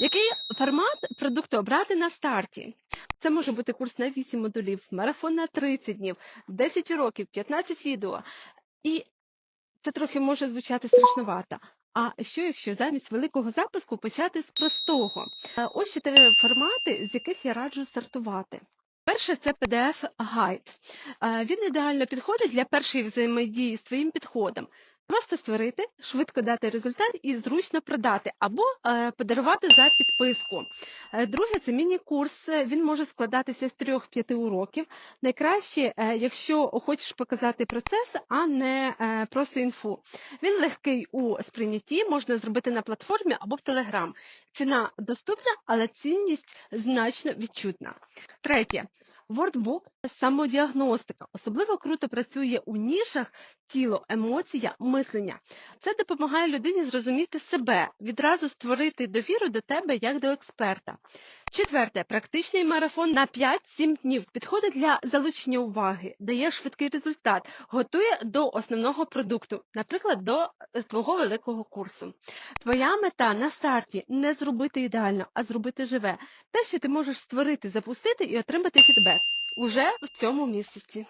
Який формат продукту обрати на старті? Це може бути курс на 8 модулів, марафон на 30 днів, 10 уроків, 15 відео. І це трохи може звучати страшновато. А що якщо замість великого запуску почати з простого? Е, Ось чотири формати, з яких я раджу стартувати. Перше це PDF гайд. Він ідеально підходить для першої взаємодії з твоїм підходом. Просто створити, швидко дати результат і зручно продати, або е, подарувати за підписку. Е, Друге це міні-курс. Він може складатися з 3-5 уроків. Найкраще, е, якщо хочеш показати процес, а не просто інфу. Він легкий у сприйнятті, можна зробити на платформі або в Telegram. Ціна доступна, але цінність значно відчутна. Третє. Вордбук самодіагностика. Особливо круто працює у нішах тіло, емоція, мислення. Це допомагає людині зрозуміти себе, відразу створити довіру до тебе як до експерта. Четверте, практичний марафон на 5-7 днів підходить для залучення уваги, дає швидкий результат, готує до основного продукту, наприклад, до твого великого курсу. Твоя мета на старті не зробити ідеально, а зробити живе. Те, що ти можеш створити, запустити і отримати фідбек уже в цьому місяці.